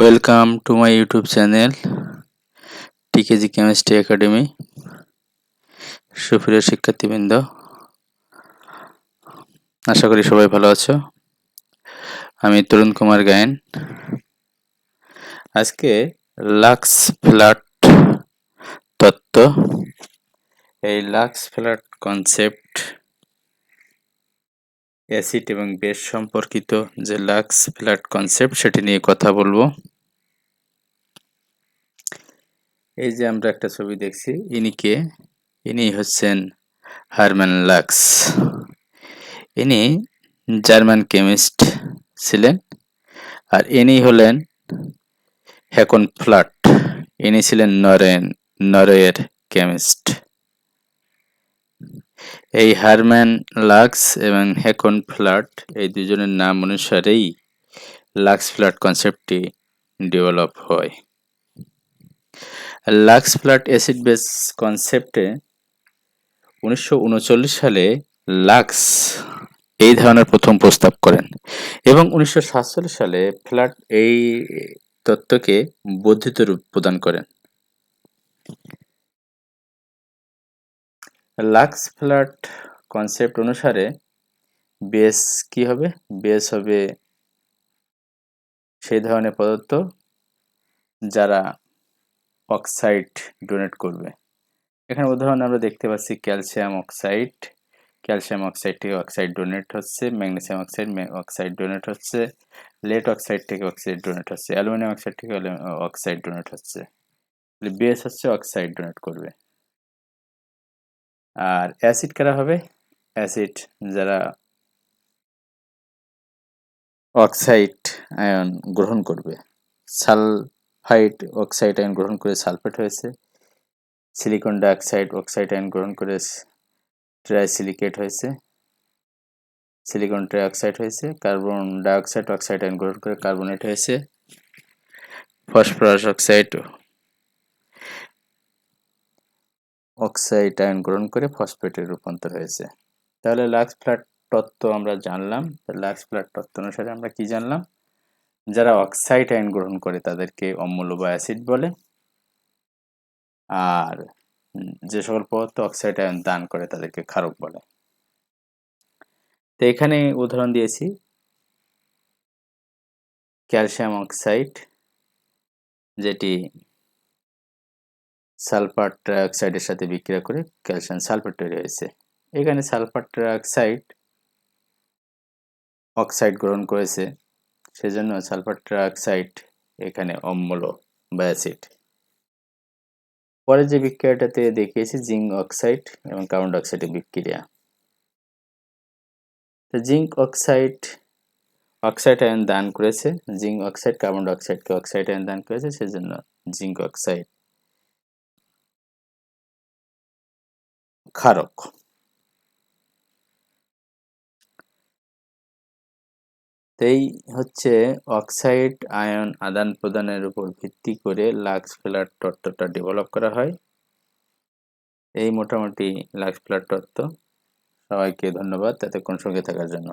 Welcome to my YouTube channel TKG chemistry academy সুপ্রিয় শিক্ষার্থীবৃন্দ, আশা করি সবাই ভালো আছো। আমি তরুণ কুমার গায়েন। আজকে লাক্স ফ্ল্যাট তত্ত্ব। এই লাক্স ফ্ল্যাট কনসেপ্ট অ্যাসিড এবং বেস সম্পর্কিত যে লাক্স ফ্ল্যাট কনসেপ্ট, সেটি নিয়ে কথা বলব। এই যে আমরা একটা ছবি দেখছি, ইনি কে? ইনি হচ্ছেন হারম্যান লাক্স। ইনি জার্মান কেমিস্ট ছিলেন আর ইনি হলেন হ্যাকন ফ্লাট। ইনি ছিলেন নরেন, নরওয়ের কেমিস্ট। এই হারম্যান লাক্স এবং হ্যাকন ফ্লাট এই দুজনের নাম অনুসারেই লাক্স ফ্লাট কনসেপ্টটি ডেভেলপ হয়। লাক্স ফ্ল্যাট অ্যাসিড বেস কনসেপ্টে উনিশশো উনচল্লিশ সালে লাক্স এই ধরনের প্রথম প্রস্তাব করেন এবং উনিশশো সাতচল্লিশ সালে ফ্ল্যাট এই তত্ত্বকে বর্ধিত রূপ প্রদান করেন। লাক্স ফ্ল্যাট কনসেপ্ট অনুসারে বেস কি হবে? বেস হবে সেই ধরনের পদার্থ যারা অক্সাইড ডোনেট করবে। এখানে উদাহরণ আমরা দেখতে পাচ্ছি ক্যালসিয়াম অক্সাইড ক্যালসিয়াম অক্সাইড থেকে অক্সাইড ডোনেট হচ্ছে ম্যাগনেসিয়াম অক্সাইড অক্সাইড ডোনেট হচ্ছে লেট অক্সাইড থেকে অক্সাইড ডোনেট হচ্ছে অ্যালুমিনিয়াম অক্সাইড থেকে অক্সাইড ডোনেট হচ্ছে। বেস হচ্ছে অক্সাইড ডোনেট করবে। আর অ্যাসিড কারা হবে? অ্যাসিড যারা অক্সাইড আয়ন গ্রহণ করবে। সাল হাইট অক্সাইড আয়ন গ্রহণ করে সালফেট হয়েছে। সিলিকন ডাইঅক্সাইড অক্সাইড আয়ন গ্রহণ করে ট্রাইসিলিকেট হয়েছে। সিলিকন ট্রাইঅক্সাইড হয়েছে, কার্বন ডাইঅক্সাইড অক্সাইড আয়ন গ্রহণ করে কার্বনেট হয়েছে। ফসফরাস অক্সাইড অক্সাইড আয়ন গ্রহণ করে ফসফেটে রূপান্তর হয়েছে। তাহলে লাক্স ফ্ল্যাট তত্ত্ব আমরা জানলাম। লাক্স ফ্ল্যাট তত্ত্ব অনুসারে আমরা কি জানলাম? যারা অক্সাইড আয়ন গ্রহণ করে তাদেরকে অম্ল বা অ্যাসিড বলে। আর যে সকল পদার্থ অক্সাইড আয়ন দান করে তাদেরকে ক্ষারক বলে। তো এখানে উদাহরণ দিয়েছি। ক্যালসিয়াম অক্সাইড যেটি সালফার ট্রাইঅক্সাইডের সাথে বিক্রিয়া করে ক্যালসিয়াম সালফেট তৈরি হয়েছে। এখানে সালফার ট্রাইঅক্সাইড অক্সাইড গ্রহণ করেছে। সেজন্য সালফার ট্রাইঅক্সাইড এখানে অম্ল বা অ্যাসিড। পরে যে বিক্রিয়াটাতে দেখিয়েছি, জিঙ্ক অক্সাইড এবং কার্বন ডাইঅক্সাইডের বিক্রিয়া। তো জিঙ্ক অক্সাইড অক্সাইড আয়ন দান করেছে। জিঙ্ক অক্সাইড কার্বন ডাইঅক্সাইডকে অক্সাইড আয়ন দান করেছে, সেজন্য জিঙ্ক অক্সাইড। ক্ষারক। এই হচ্ছে অক্সাইড আয়ন আদান প্রদানের উপর ভিত্তি করে লাক্স ফ্ল্যাট তত্ত্বটা ডেভেলপ করা হয়। এই মোটামুটি লাক্স ফ্ল্যাট তত্ত্ব। সবাইকে ধন্যবাদ এতক্ষণ সঙ্গে থাকার জন্য।